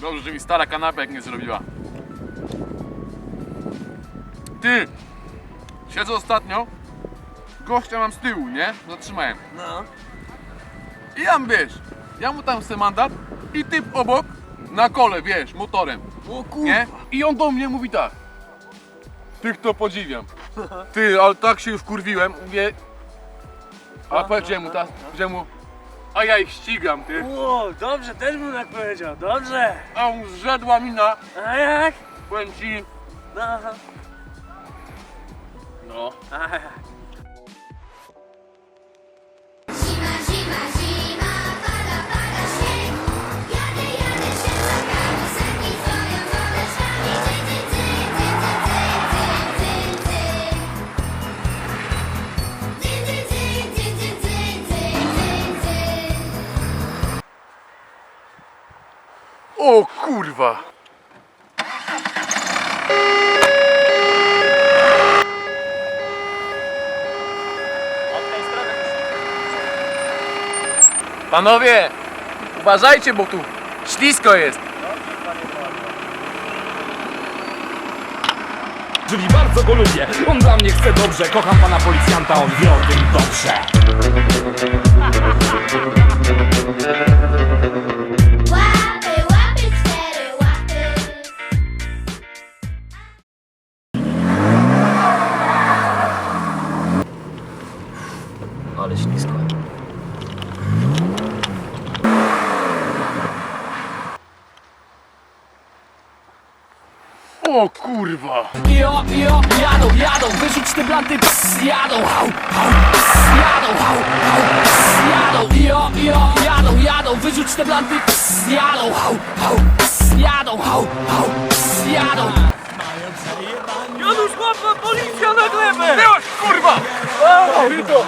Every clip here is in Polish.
Dobrze, że mi stara kanapek nie zrobiła. Ty! Siedzę ostatnio. Gościa mam z tyłu, nie? Zatrzymałem. No. I ja wiesz, ja mu tam chcę mandat i typ obok na kole, wiesz, motorem. O kurwa. Nie? I on do mnie mówi tak. Tych to podziwiam. Ty, ale tak się już kurwiłem, mówię. A powiedziałem mu, ta, powiedziałem mu, a ja ich ścigam, ty. O, dobrze, też bym tak powiedział, dobrze. A mu zrzedła mina, A jak? powiem ci, No. no. A jak? O kurwa! Panowie, uważajcie, bo tu ślisko jest. Czyli bardzo go lubię, on dla mnie chce dobrze Kocham pana policjanta, on wie o tym dobrze O kurwa! Jo, jo, jadą, jadą, wyrzuć te blanty, ps, jadą, hał, hał, ps, jadą, hał, hał, ps, jadą, jo, jo, jadą, jadą, wyrzuć te blanty, ps, jadą, hał, hał, ps, jadą, hał, hał, ps, jadą. Janusz, łapa, policja na glebę! Byłeś kurwa! Ty to!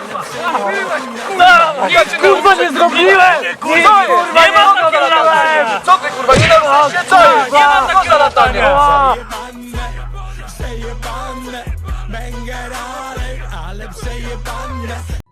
Ja kurwa nie zrobiłem! Nie, kurwa, nie mam takiego latania! Co ty kurwa, nie dam się co jest? Nie mam takiego latania! Ben gel alem, alem seni bana